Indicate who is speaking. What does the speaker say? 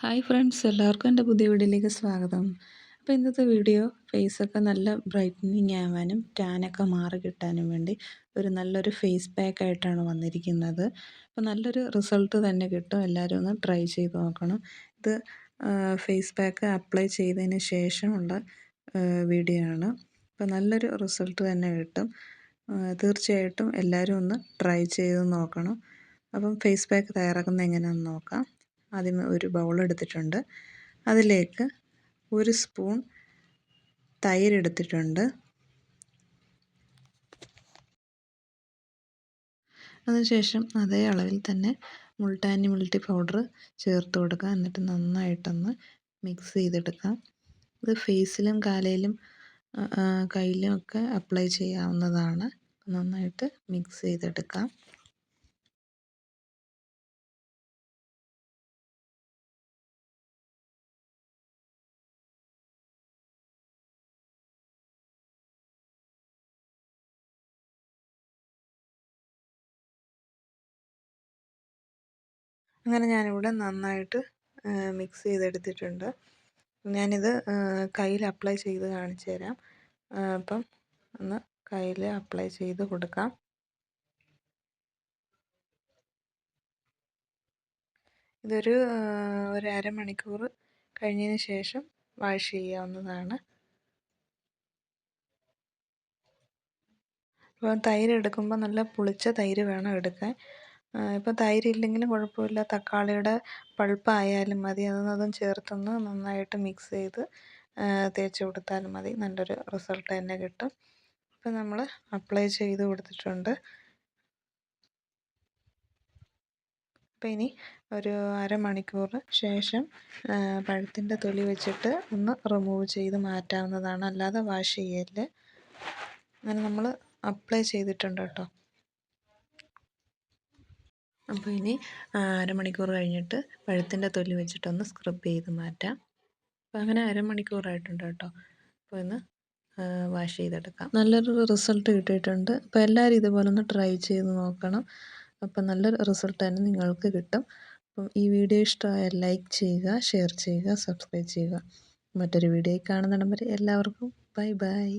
Speaker 1: Hi friends എല്ലാവർക്കും എന്റെ പുതിയ വീഡിയോയിലേക്ക് സ്വാഗതം. അപ്പോൾ ഇന്നത്തെ വീഡിയോ ഫേസൊക്കെ നല്ല ബ്രൈറ്റനിങ് ആവാനും ടാനൊക്കെ മാറി കിട്ടാനും വേണ്ടി ഒരു നല്ലൊരു ഫേസ് പാക്ക് ആയിട്ടാണ് വന്നിരിക്കുന്നത്. അപ്പോൾ നല്ലൊരു റിസൾട്ട് തന്നെ കിട്ടും. എല്ലാവരും ഒന്ന് ട്രൈ ചെയ്ത് നോക്കണം. ഇത് ഫേസ് പാക്ക് അപ്ലൈ ചെയ്തതിന് ശേഷമുള്ള വീഡിയോ ആണ്. അപ്പോൾ നല്ലൊരു റിസൾട്ട് തന്നെ കിട്ടും. തീർച്ചയായിട്ടും എല്ലാവരും ഒന്ന് ട്രൈ ചെയ്ത് നോക്കണം. അപ്പം ഫേസ് പാക്ക് തയ്യാറാക്കുന്നത് എങ്ങനെയാണെന്ന് നോക്കാം. ആദ്യം ഒരു ബൗൾ എടുത്തിട്ടുണ്ട്. അതിലേക്ക് ഒരു സ്പൂൺ തൈര് എടുത്തിട്ടുണ്ട്. അതിനുശേഷം അതേ അളവിൽ തന്നെ മുൾട്ടാനി മുൾട്ടി പൗഡർ ചേർത്ത് കൊടുക്കുക. എന്നിട്ട് നന്നായിട്ടൊന്ന് മിക്സ് ചെയ്തെടുക്കാം ഇത് ഫേസിലും കാലയിലും കയ്യിലും ഒക്കെ അപ്ലൈ ചെയ്യാവുന്നതാണ്. നന്നായിട്ട് മിക്സ് ചെയ്തെടുക്കാം. അങ്ങനെ ഞാനിവിടെ നന്നായിട്ട് മിക്സ് ചെയ്തെടുത്തിട്ടുണ്ട്. ഞാനിത് കയ്യിൽ അപ്ലൈ ചെയ്ത് കാണിച്ചു തരാം. അപ്പം ഒന്ന് കയ്യിൽ അപ്ലൈ ചെയ്ത് കൊടുക്കാം. ഇതൊരു ഒരു അരമണിക്കൂർ കഴിഞ്ഞതിന് ശേഷം വാഷ് ചെയ്യാവുന്നതാണ്. അപ്പോൾ തൈര് എടുക്കുമ്പോൾ നല്ല പുളിച്ച തൈര് വേണം എടുക്കാൻ. ഇപ്പോൾ തൈര് ഇല്ലെങ്കിലും കുഴപ്പമില്ല. തക്കാളിയുടെ പൾപ്പ് ആയാലും മതി അതും ചേർത്തൊന്ന് നന്നായിട്ട് മിക്സ് ചെയ്ത് തേച്ച് കൊടുത്താലും മതി. നല്ലൊരു റിസൾട്ട് തന്നെ കിട്ടും. ഇപ്പം നമ്മൾ അപ്ലൈ ചെയ്ത് കൊടുത്തിട്ടുണ്ട്. അപ്പോൾ ഇനി ഒരു അരമണിക്കൂർ ശേഷം പഴത്തിന്റെ തൊലി വെച്ചിട്ട് ഒന്ന് റിമൂവ് ചെയ്ത് മാറ്റാവുന്നതാണ്. അല്ലാതെ വാഷ് ചെയ്യല്ലേ. അങ്ങനെ നമ്മൾ അപ്ലൈ ചെയ്തിട്ടുണ്ട് കേട്ടോ. അപ്പോൾ ഇനി അരമണിക്കൂർ കഴിഞ്ഞിട്ട് പഴത്തിന്റെ തൊലി വെച്ചിട്ടൊന്ന് സ്ക്രബ് ചെയ്ത് മാറ്റാം. അപ്പോൾ അങ്ങനെ അരമണിക്കൂറായിട്ടുണ്ട് കേട്ടോ. അപ്പോൾ ഇന്ന് വാഷ് ചെയ്തെടുക്കാം. നല്ലൊരു റിസൾട്ട് കിട്ടിയിട്ടുണ്ട്. അപ്പോൾ എല്ലാവരും ഇതുപോലെ ഒന്ന് ട്രൈ ചെയ്ത് നോക്കണം. അപ്പോൾ നല്ലൊരു റിസൾട്ട് തന്നെ നിങ്ങൾക്ക് കിട്ടും. അപ്പം ഈ വീഡിയോ ഇഷ്ടമായാൽ ലൈക്ക് ചെയ്യുക ഷെയർ ചെയ്യുക സബ്സ്ക്രൈബ് ചെയ്യുക. മറ്റൊരു വീഡിയോയിൽ കാണുന്നിടം വരെ എല്ലാവർക്കും ബൈ ബൈ